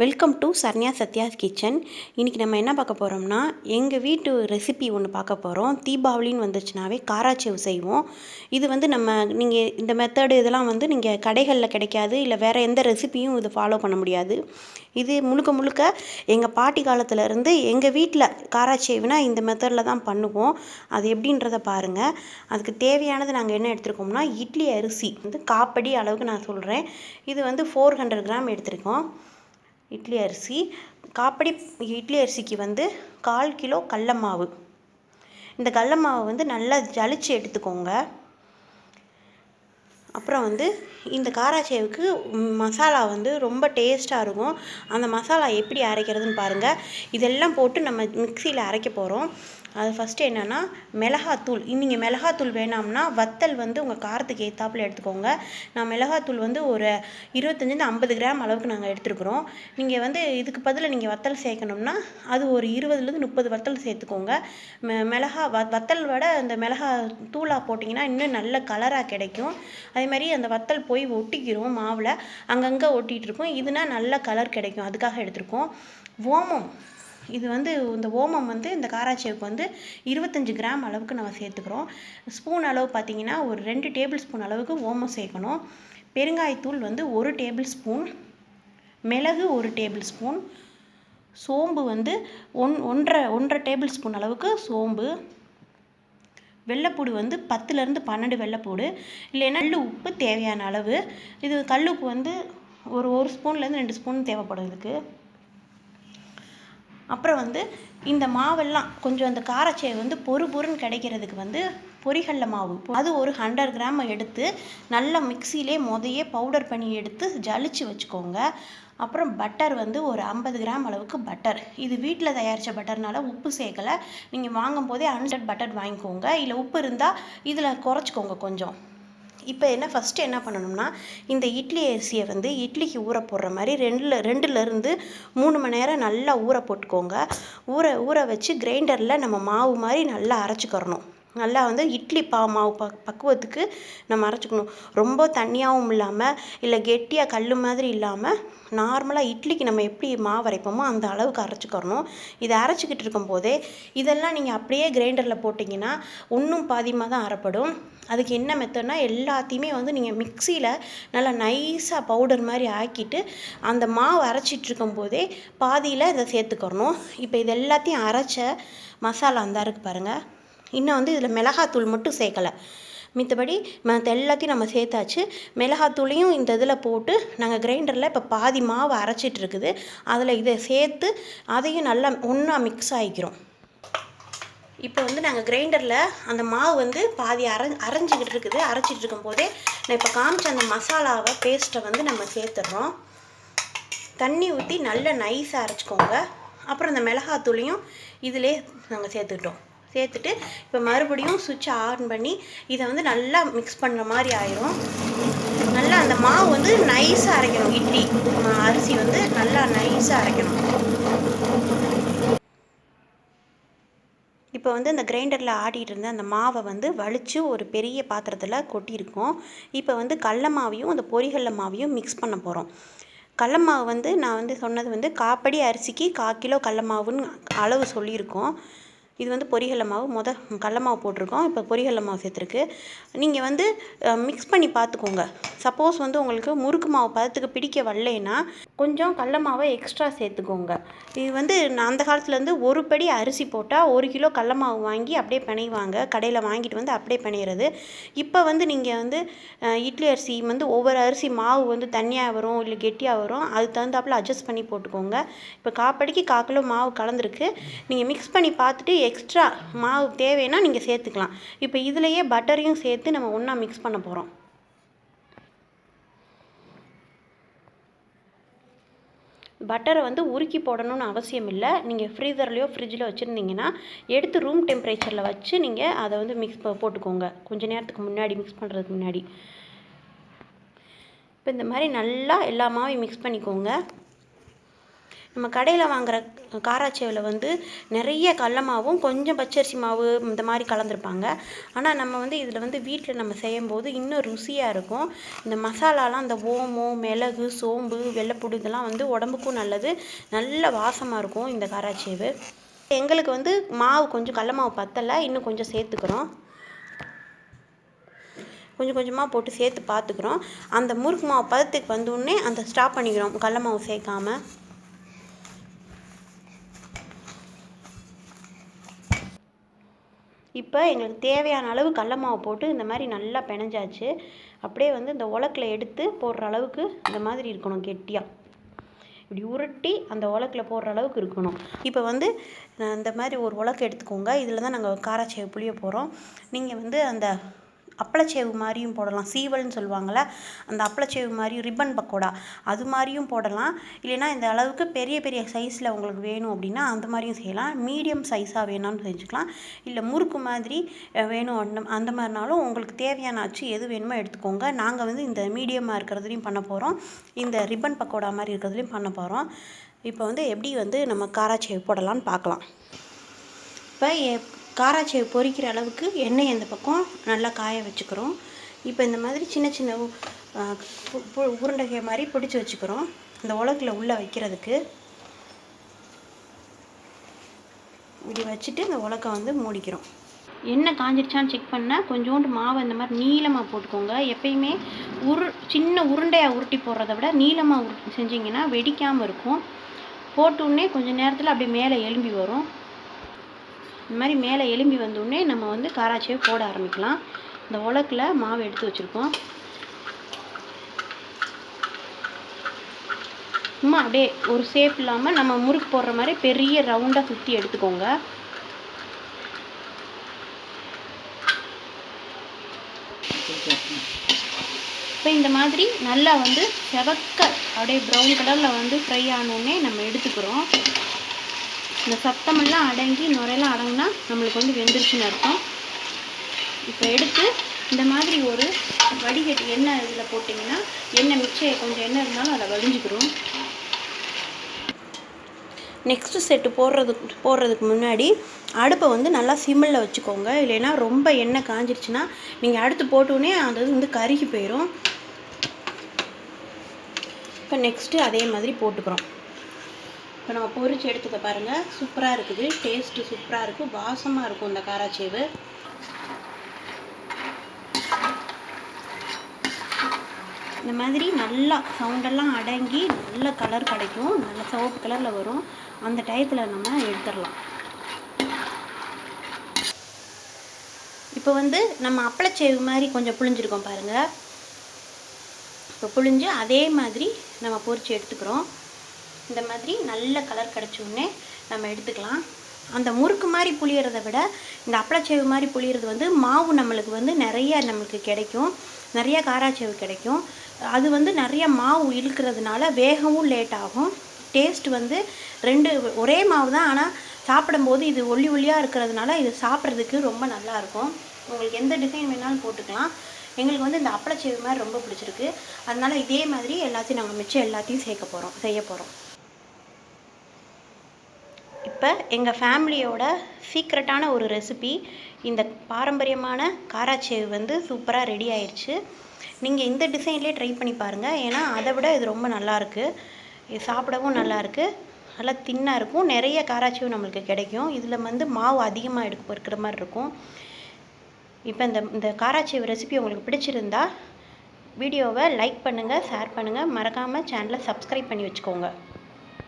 Welcome to Saranya Sathya's kitchen இன்றைக்கி நம்ம என்ன பார்க்க போகிறோம்னா எங்கள் வீட்டு ரெசிபி ஒன்று பார்க்க போகிறோம் தீபாவளின்னு வந்துச்சுனாவே காராச்சேவ் செய்வோம். இது வந்து நம்ம நீங்கள் இந்த மெத்தடு இதெல்லாம் வந்து நீங்கள் கடைகளில் கிடைக்காது இல்லை வேறு எந்த ரெசிபியும் இது ஃபாலோ பண்ண முடியாது. இது முழுக்க முழுக்க எங்கள் பாட்டி காலத்துலேருந்து எங்கள் வீட்டில் காராச்சேவுனா இந்த மெத்தடில் தான் பண்ணுவோம். அது எப்படின்றத பாருங்கள் அதுக்கு தேவையானது நாங்கள் என்ன எடுத்துருக்கோம்னா இட்லி அரிசி. வந்து காப்படி அளவுக்கு நான் சொல்கிறேன் இது வந்து ஃபோர் ஹண்ட்ரட் கிராம் எடுத்திருக்கோம். இட்லி அரிசி. காப்படி இட்லி அரிசிக்கு வந்து கால் கிலோ கடல மாவு இந்த கடல மாவை வந்து நல்லா ஜலிச்சு எடுத்துக்கோங்க. அப்புறம் வந்து இந்த காராச்சேவுக்கு மசாலா வந்து ரொம்ப டேஸ்ட்டாக இருக்கும். அந்த மசாலா எப்படி அரைக்கிறதுன்னு பாருங்கள் இதெல்லாம் போட்டு நம்ம மிக்சியில் அரைக்க போகிறோம் அது ஃபஸ்ட்டு என்னென்னா மிளகாத்தூள். நீங்கள் மிளகாத்தூள் வேணாம்னா வத்தல் வந்து உங்கள் காரத்துக்கு ஏற்றாப்புல எடுத்துக்கோங்க. நான் மிளகாத்தூள் வந்து ஒரு இருபத்தஞ்சிருந்து ஐம்பது கிராம் அளவுக்கு நாங்கள் எடுத்துருக்குறோம். நீங்கள் வந்து இதுக்கு பதிலாக நீங்கள் வத்தல் சேர்க்கணும்னா அது ஒரு இருபதுலேருந்து முப்பது வத்தல் சேர்த்துக்கோங்க. மிளகா வ வத்தல் விட அந்த மிளகா தூளாக போட்டிங்கன்னா இன்னும் நல்ல கலராக கிடைக்கும். அதே மாதிரி அந்த வத்தல் போய் ஒட்டிக்கிறோம் மாவில் அங்கங்கே ஒட்டிகிட்ருக்கோம் இதுனா நல்ல கலர் கிடைக்கும். அதுக்காக எடுத்திருக்கோம். ஓமம். இது வந்து இந்த ஓமம் வந்து இந்த காராச்சேவுக்கு வந்து இருபத்தஞ்சி கிராம் அளவுக்கு நம்ம சேர்த்துக்கிறோம். ஸ்பூன் அளவு பார்த்தீங்கன்னா ஒரு ரெண்டு டேபிள் ஸ்பூன் அளவுக்கு ஓமம் சேர்க்கணும். பெருங்காயத்தூள் வந்து ஒரு டேபிள் ஸ்பூன் மிளகு ஒரு டேபிள் ஸ்பூன் சோம்பு வந்து ஒன் ஒன்றரை ஒன்றரை டேபிள் ஸ்பூன் அளவுக்கு சோம்பு. வெள்ளைப்பூடு வந்து பத்துலேருந்து பன்னெண்டு வெள்ளைப்பூடு. இல்லைன்னா கல் உப்பு தேவையான அளவு. இது கல் உப்பு வந்து ஒரு ஒரு ஸ்பூன்லேருந்து ரெண்டு ஸ்பூன் தேவைப்படும் இதுக்கு. அப்புறம் வந்து இந்த மாவெல்லாம் கொஞ்சம் அந்த காரச்சேவை வந்து பொறு பொருன்னு கிடைக்கிறதுக்கு வந்து பொரிகல்ல மாவு. அது ஒரு ஹண்ட்ரட் கிராம் எடுத்து நல்லா மிக்சியிலே முதையே பவுடர் பண்ணி எடுத்து ஜலிச்சு வச்சுக்கோங்க. அப்புறம் பட்டர் வந்து ஒரு ஐம்பது கிராம் அளவுக்கு பட்டர் இது வீட்டில் தயாரித்த பட்டர்னால உப்பு சேர்க்கலை. நீங்கள் வாங்கும் போதே அன்சட் பட்டர் வாங்கிக்கோங்க. இல்லை உப்பு இருந்தால் இதில் குறைச்சிக்கோங்க கொஞ்சம். இப்போ என்ன ஃபஸ்ட்டு என்ன பண்ணணும்னா இந்த இட்லி அரிசியை வந்து இட்லிக்கு ஊற போடுற மாதிரி ரெண்டில் ரெண்டுலேருந்து மூணு மணி நேரம் நல்லா ஊற போட்டுக்கோங்க. ஊற ஊற வச்சு கிரைண்டரில் நம்ம மாவு மாதிரி நல்லா அரைச்சிக்கிறணும். நல்லா வந்து இட்லி பா மாவு ப பக்குவத்துக்கு நம்ம அரைச்சிக்கணும். ரொம்ப தண்ணியாகவும் இல்லாமல் இல்லை கெட்டியாக கல் மாதிரி இல்லாமல் நார்மலாக இட்லிக்கு நம்ம எப்படி மாவு அரைப்போமோ அந்த அளவுக்கு அரைச்சிக்கிறணும். இதை அரைச்சிக்கிட்டு இருக்கும்போதே இதெல்லாம் நீங்கள் அப்படியே கிரைண்டரில் போட்டிங்கன்னா ஒன்றும் பாதியமாக தான் அரைப்படும். அதுக்கு என்ன மெத்தட்னா எல்லாத்தையுமே வந்து நீங்கள் மிக்சியில் நல்லா நைஸாக பவுடர் மாதிரி ஆக்கிட்டு அந்த மாவு அரைச்சிட்டு இருக்கும்போதே பாதியில் இதை சேர்த்துக்கிறணும். இப்போ இது எல்லாத்தையும் அரைச்ச மசாலா அந்த இருக்கு பாருங்கள் இன்னும் வந்து இதில் மிளகாத்தூள் மட்டும் சேர்க்கலை. மித்தபடி மற்ற எல்லாத்தையும் நம்ம சேர்த்தாச்சு. மிளகாத்தூளையும் இந்த இதில் போட்டு நாங்கள் கிரைண்டரில் இப்போ பாதி மாவு அரைச்சிட்டு இருக்குது அதில் இதை சேர்த்து அதையும் நல்லா ஒன்றா மிக்ஸ் ஆகிக்கிறோம் இப்போ வந்து நாங்கள் கிரைண்டரில் அந்த மாவு வந்து பாதி அரை அரைஞ்சிக்கிட்டு இருக்குது அரைச்சிட்டு இருக்கும்போதே நான் இப்போ காமிச்ச அந்த மசாலாவை பேஸ்ட்டை வந்து நம்ம சேர்த்துட்றோம். தண்ணி ஊற்றி நல்லா நைஸாக அரைச்சிக்கோங்க. அப்புறம் இந்த மிளகாத்தூளையும் இதிலே நாங்கள் சேர்த்துக்கிட்டோம். சேர்த்துட்டு இப்போ மறுபடியும் சுவிட்சை ஆன் பண்ணி இதை வந்து நல்லா மிக்ஸ் பண்ணுற மாதிரி ஆயிரும். நல்லா அந்த மாவு வந்து நைஸாக அரைக்கணும். இட்லி அரிசி வந்து நல்லா நைஸாக அரைக்கணும். இப்போ வந்து அந்த கிரைண்டரில் ஆடிட்டு இருந்த அந்த மாவை வந்து வலிச்சு ஒரு பெரிய பாத்திரத்தில் கொட்டியிருக்கோம். இப்போ வந்து கடல மாவையும் அந்த பொரிகடல மாவையும் மிக்ஸ் பண்ண போகிறோம் கடல மாவு வந்து நான் வந்து சொன்னது வந்து காப்படி அரிசிக்கு கால் கிலோ கடல மாவுன்னு அளவு சொல்லியிருக்கோம். இது வந்து பொரிகடல மாவு. முத கடல மாவு போட்டிருக்கோம். இப்போ பொரிகடல மாவு சேர்த்துருக்கு. நீங்கள் வந்து மிக்ஸ் பண்ணி பார்த்துக்கோங்க. சப்போஸ் வந்து உங்களுக்கு முறுக்கு மாவு பதத்துக்கு பிடிக்க வரலைன்னா கொஞ்சம் கடல மாவை எக்ஸ்ட்ரா சேர்த்துக்கோங்க. இது வந்து நான் அந்த காலத்துலேருந்து ஒரு படி அரிசி போட்டால் ஒரு கிலோ கடல மாவு வாங்கி அப்படியே பிணைவாங்க. கடையில் வாங்கிட்டு வந்து அப்படியே பிணையிறது. இப்போ வந்து நீங்கள் வந்து இட்லி அரிசி வந்து ஒவ்வொரு அரிசி மாவு வந்து தண்ணியாக வரும் இல்லை கெட்டியாக வரும். அதுக்கு தகுந்தாப்புல அட்ஜஸ்ட் பண்ணி போட்டுக்கோங்க. இப்போ காப்படிக்கு கால் கிலோ மாவு கலந்துருக்கு. நீங்கள் மிக்ஸ் பண்ணி பார்த்துட்டு எக்ஸ்ட்ரா மாவு தேவைன்னா நீங்கள் சேர்த்துக்கலாம். இப்போ இதுலேயே பட்டரையும் சேர்த்து நம்ம ஒன்றா மிக்ஸ் பண்ண போகிறோம் பட்டரை வந்து உருக்கி போடணும்னு அவசியம் இல்லை. நீங்கள் ஃப்ரீசர்லேயோ ஃப்ரிட்ஜில் வச்சுருந்தீங்கன்னா எடுத்து ரூம் டெம்பரேச்சரில் வச்சு நீங்கள் அதை வந்து மிக்ஸ் போட்டுக்கோங்க. கொஞ்ச நேரத்துக்கு முன்னாடி மிக்ஸ் பண்ணுறதுக்கு முன்னாடி. இப்போ இந்த மாதிரி நல்லா எல்லா மாவையும் மிக்ஸ் பண்ணிக்கோங்க. நம்ம கடையில் வாங்குற காராச்சேவில் வந்து நிறைய கடல மாவும் கொஞ்சம் பச்சரிசி மாவு இந்த மாதிரி கலந்துருப்பாங்க. ஆனால் நம்ம வந்து இதில் வந்து வீட்டில் நம்ம செய்யும்போது இன்னும் ருசியாக இருக்கும். இந்த மசாலாலாம் இந்த ஓமம் மிளகு சோம்பு வெள்ளைப்புடு இதெல்லாம் வந்து உடம்புக்கும் நல்லது. நல்ல வாசமாக இருக்கும் இந்த காராச்சேவு. எங்களுக்கு வந்து மாவு கொஞ்சம் கடல மாவு பத்தலை இன்னும் கொஞ்சம் சேர்த்துக்கிறோம். கொஞ்சம் கொஞ்சமாக போட்டு சேர்த்து பார்த்துக்குறோம். அந்த முறுக்கு மாவு பதத்துக்கு வந்தோடனே அந்த ஸ்டாப் பண்ணிக்கிறோம் கடல மாவு சேர்க்காம. இப்போ எங்களுக்கு தேவையான அளவு கடல மாவு போட்டு இந்த மாதிரி நல்லா பிணைஞ்சாச்சு. அப்படியே வந்து இந்த உலக்கில் எடுத்து போடுற அளவுக்கு இந்த மாதிரி இருக்கணும் கெட்டியாக இப்படி உருட்டி அந்த உலக்கில் போடுற அளவுக்கு இருக்கணும். இப்போ வந்து இந்த மாதிரி ஒரு உலக்கு எடுத்துக்கோங்க. இதில் தான் நாங்கள் காராச்சேவை புளிய போகிறோம் நீங்கள் வந்து அந்த அப்பளச்சேவு மாதிரியும் போடலாம். சீவல்னு சொல்லுவாங்கள்ல அந்த அப்பளச்சேவு மாதிரியும் ரிப்பன் பக்கோடா அது மாதிரியும் போடலாம். இல்லைன்னா இந்த அளவுக்கு பெரிய பெரிய சைஸில் உங்களுக்கு வேணும் அப்படின்னா அந்த மாதிரியும் செய்யலாம். மீடியம் சைஸாக வேணாலும் செஞ்சுக்கலாம். இல்லை முறுக்கு மாதிரி வேணும் அந்த அந்த மாதிரினாலும் உங்களுக்கு தேவையான அச்சு எது வேணுமோ எடுத்துக்கோங்க. நாங்கள் வந்து இந்த மீடியமாக இருக்கிறதுலையும் பண்ண போகிறோம் இந்த ரிப்பன் பக்கோடா மாதிரி இருக்கிறதுலையும் பண்ண போகிறோம் இப்போ வந்து எப்படி வந்து நம்ம காராச்சேவு போடலான்னு பார்க்கலாம். இப்போ காராச்சியை பொரிக்கிற அளவுக்கு எண்ணெய் இந்த பக்கம் நல்லா காய வச்சுக்கிறோம். இப்போ இந்த மாதிரி சின்ன சின்ன உருண்டைகை மாதிரி பிடிச்சி வச்சுக்கிறோம். இந்த உலகில் உள்ளே வைக்கிறதுக்கு. இப்படி வச்சுட்டு இந்த உலக்கை வந்து மூடிக்கிறோம். எண்ணெய் காஞ்சிருச்சான்னு செக் பண்ணால் கொஞ்சோண்டு மாவை இந்த மாதிரி நீளமாக போட்டுக்கோங்க. எப்பயுமே உரு சின்ன உருண்டையாக உருட்டி போடுறத விட நீளமாக உருட்டி செஞ்சிங்கன்னா வெடிக்காமல் இருக்கும். போட்டோடனே கொஞ்சம் நேரத்தில் அப்படியே மேலே எலும்பி வரும். இந்த மாதிரி மேலே எலும்பி வந்தோடனே நம்ம வந்து காராச்சேவை போட ஆரம்பிக்கலாம். இந்த உலக்கில் மாவு எடுத்து வச்சுருக்கோம். சும்மா அப்படியே ஒரு ஷேப் இல்லாமல் நம்ம முறுக்கு போடுற மாதிரி பெரிய ரவுண்டாக சுற்றி எடுத்துக்கோங்க. இப்போ இந்த மாதிரி நல்லா வந்து செவக்க அப்படியே ப்ரௌன் கலரில் வந்து ஃப்ரை ஆனோடனே நம்ம எடுத்துக்கிறோம். இந்த சத்தமெல்லாம் அடங்கி நுரையெல்லாம் அடங்கினா நம்மளுக்கு வந்து வெந்துருச்சுன்னு அர்த்தம். இப்போ எடுத்து இந்த மாதிரி ஒரு வடிகட்டி எண்ணெய் இதில் போட்டிங்கன்னா எண்ணெய் மிச்சம் கொஞ்சம் எண்ணெய் இருந்தாலும் அதை வடிஞ்சுக்கிறோம் நெக்ஸ்ட்டு செட்டு போடுறதுக்கு போடுறதுக்கு முன்னாடி அடுப்பை வந்து நல்லா சிம்மில் வச்சுக்கோங்க. இல்லைன்னா ரொம்ப எண்ணெய் காஞ்சிருச்சுன்னா நீங்கள் அடுத்து போட்டோன்னே அது வந்து கருகி போயிடும் இப்போ நெக்ஸ்ட்டு அதே மாதிரி போட்டுக்கிறோம். இப்போ நம்ம பொரிச்சு எடுத்துக்க பாருங்கள் சூப்பராக இருக்குது. டேஸ்ட்டு சூப்பராக இருக்கும். வாசமாக இருக்கும் இந்த காராச்சேவு. இந்த மாதிரி நல்லா சவுண்டெல்லாம் அடங்கி நல்ல கலர் கிடைக்கும். நல்ல சிவப்பு கலரில் வரும். அந்த டயத்தில் நம்ம எடுத்துடலாம். இப்போ வந்து நம்ம அப்பளச்சேவு மாதிரி கொஞ்சம் புழிஞ்சிருக்கோம் பாருங்கள் இப்போ புழிஞ்சு அதே மாதிரி நம்ம பொரிச்சு எடுத்துக்கிறோம். இந்த மாதிரி நல்ல கலர் கிடச்சோடனே நம்ம எடுத்துக்கலாம். அந்த முறுக்கு மாதிரி புளியறதை விட இந்த அப்பளச்சேவு மாதிரி புளியறது வந்து மாவு நம்மளுக்கு வந்து நிறைய நம்மளுக்கு கிடைக்கும். நிறைய காராச்சேவு கிடைக்கும். அது வந்து நிறைய மாவு இழுக்கிறதுனால வேகவும் லேட் ஆகும். டேஸ்ட் வந்து ரெண்டு ஒரே மாவு தான் ஆனால் சாப்பிடும்போது இது ஒல்லி ஒல்லியாக இருக்கிறதுனால இது சாப்பிட்றதுக்கு ரொம்ப நல்லாயிருக்கும் உங்களுக்கு எந்த டிசைன் வேணாலும் போட்டுக்கலாம். எங்களுக்கு வந்து இந்த அப்பளச்சேவு மாதிரி ரொம்ப பிடிச்சிருக்கு. அதனால் இதே மாதிரி எல்லாத்தையும் நாங்கள் மிச்சம் எல்லாத்தையும் சேர்க்க போகிறோம் செய்ய போகிறோம் இப்போ எங்கள் ஃபேமிலியோட சீக்ரெட்டான ஒரு ரெசிபி இந்த பாரம்பரியமான காராச்சேவு வந்து சூப்பராக ரெடி ஆயிடுச்சு நீங்கள் இந்த டிசைன்லேயே ட்ரை பண்ணி பாருங்கள் ஏன்னா அதை விட இது ரொம்ப நல்லாயிருக்கு இது சாப்பிடவும் நல்லாயிருக்கு நல்லா தின்னாக இருக்கும். நிறைய காராச்சேவு நம்மளுக்கு கிடைக்கும். இதில் வந்து மாவு அதிகமாக எடுக்க இருக்கிற மாதிரி இருக்கும். இப்போ இந்த இந்த காராச்சேவு ரெசிபி உங்களுக்கு பிடிச்சிருந்தா வீடியோவை லைக் பண்ணுங்கள் ஷேர் பண்ணுங்கள் மறக்காமல் சேனலை சப்ஸ்கிரைப் பண்ணி வச்சுக்கோங்க.